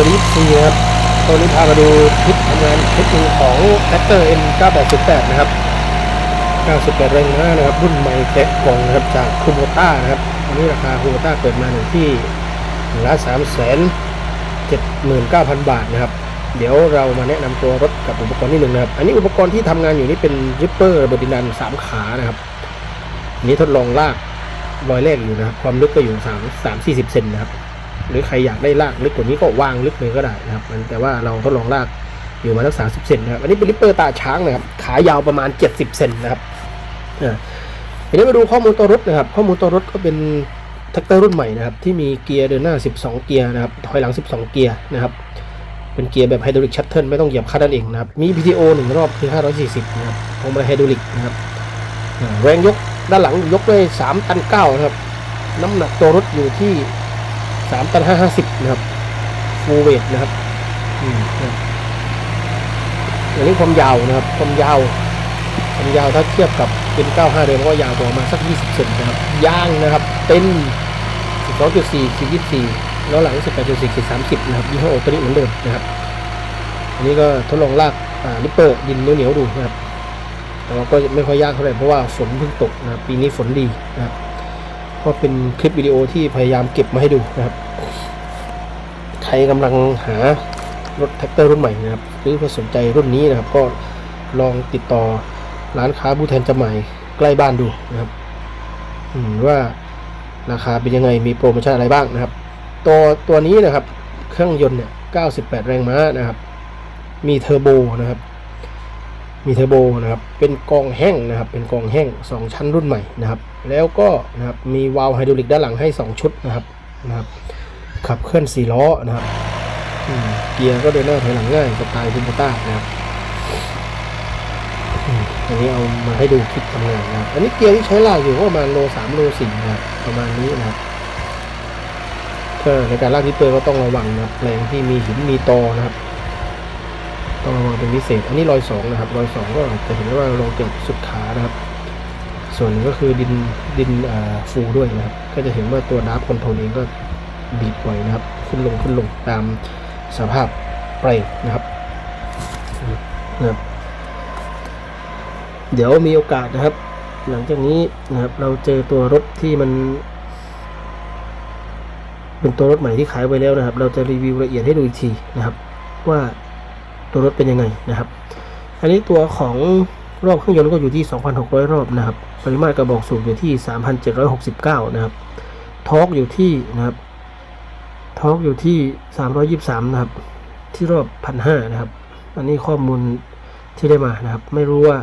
สวัสดีซีนะครับตอนนี้พามาดูคลิปทำงานคลิปหนึ่งของ Tractor M 9808นะครับ98แรงม้านะครับ รุ่นใหม่แกะกล่องนะครับจากคูโบต้านะครับอันนี้ราคาคูโบต้าเปิดมาอยู่ที่หนึ่งล้านสามแสนเจ็ดหมื่นเก้าพันบาทนะครับ เดี๋ยวเรามาแนะนำตัวรถกับอุปกรณ์นิดหนึ่งนะครับ อันนี้อุปกรณ์ที่ทำงานอยู่นี่เป็นริปเปอร์ระเบิดดินดันสามขานะครับอันนี้ทดลองลากรอยแรกอยู่นะครับ ความลึกก็อยู่สามสามสี่สิบเซนนะครับ หรือใครอยากได้ลากลึกกว่านี้ก็วางลึกเลยก็ได้นะครับมันแต่ว่าเราทดลองลากอยู่มาสักสามสิบเซนนะครับอันนี้เป็นริปเปอร์ตาช้างนะครับขายาวประมาณเจ็ดสิบเซนนะครับอ่าทีนี้มาดูข้อมูลตัวรถนะครับ ข้อมูลตัวรถก็เป็นแท็กเตอร์รุ่นใหม่นะครับที่มีเกียร์เดินหน้า 12 เกียร์นะครับถอยหลัง 12 เกียร์นะครับเป็นเกียร์แบบไฮดรอลิกชัตเทิลไม่ต้องเหยียบคลัดนั่นเองนะครับมี PTO หนึ่งรอบคือ 540 นะครับพวงมาลัยไฮดรอลิกนะครับแรงยกด้านหลังยกได้3ตัน9นะครับน้ำหนักตัวรถอยู่ที่ สามตันห้าห้าสิบนะครับฟูเวทนะครับอืมนะอันนี้ความยาวนะครับ ความยาวความยาวถ้าเทียบกับเป็น95เดิมก็ยาวกว่ามาสัก20เซนนะครับย่างนะครับ เป็น12.4ขีด24แล้วหลัง18.4ขีด30นะครับยี่ห้อโอตัวนี้เหมือนเดิมนะครับ อันนี้ก็ทดลองลากอ่าลิปเปอร์ดินเหนียวๆดูนะครับแต่ว่าก็ไม่ค่อยยากเท่าไหร่เพราะว่าฝนเพิ่งตกนะปีนี้ฝนดีนะครับ ก็เป็นคลิปวิดีโอที่พยายามเก็บมาให้ดูนะครับ ใครกำลังหารถแท็กเตอร์รุ่นใหม่นะครับ หรือว่าสนใจรุ่นนี้นะครับ ก็ลองติดต่อร้านค้าผู้แทนจำหน่ายใกล้บ้านดูนะครับว่าราคาเป็นยังไงมีโปรโมชั่นอะไรบ้างนะครับ ตัวตัวนี้นะครับ เครื่องยนต์เนี่ย 98 แรงม้านะครับ มีเทอร์โบนะครับ มีเทอร์โบนะครับ เป็นกองแห้งนะครับ เป็นกองแห้ง 2 ชั้นรุ่นใหม่นะครับ แล้วก็นะครับ มีวาล์วไฮดรอลิกด้านหลังให้ 2 ชุดนะครับ นะครับ ขับเคลื่อน 4 ล้อนะครับ เกียร์ก็เดินหน้าถอยหลังง่ายสไตล์คูโบต้านะครับอันนี้เอามาให้ดูคลิปทำงานนะครับ อันนี้เกียร์ที่ใช้ลากอยู่ก็ประมาณโล3โล4นะครับ ประมาณนี้นะครับในการลากที่เปอร์ก็ต้องระวังนะครับแรงที่มีหินมีตอนะครับ ต้องระวังเป็นพิเศษ อันนี้รอยสองนะครับ รอยสองก็จะเห็นได้ว่าลงเกือบสุดขานะครับ ส่วนหนึ่งก็คือดินดินฟูด้วยนะครับ ก็จะเห็นว่าตัวดาร์ฟคอนโทรลเองก็บีบบ่อยนะครับ ขึ้นลงขึ้นลงตามสภาพเปรกนะครับนะครับเดี๋ยวมีโอกาสนะครับ หลังจากนี้นะครับ เราเจอตัวรถที่มัน เป็นตัวรถใหม่ที่ขายไปแล้วนะครับ เราจะรีวิวละเอียดให้ดูอีกทีนะครับ ว่า ตัวรถเป็นยังไงนะครับ อันนี้ตัวของรอบเครื่องยนต์ก็อยู่ที่ 2,600 รอบนะครับ ปริมาตรกระบอกสูบอยู่ที่ 3,769 นะครับ ทอร์กอยู่ที่นะครับ ทอร์กอยู่ที่ 323 นะครับ ที่รอบ 1,500 นะครับ อันนี้ข้อมูลที่ได้มานะครับ ไม่รู้ว่า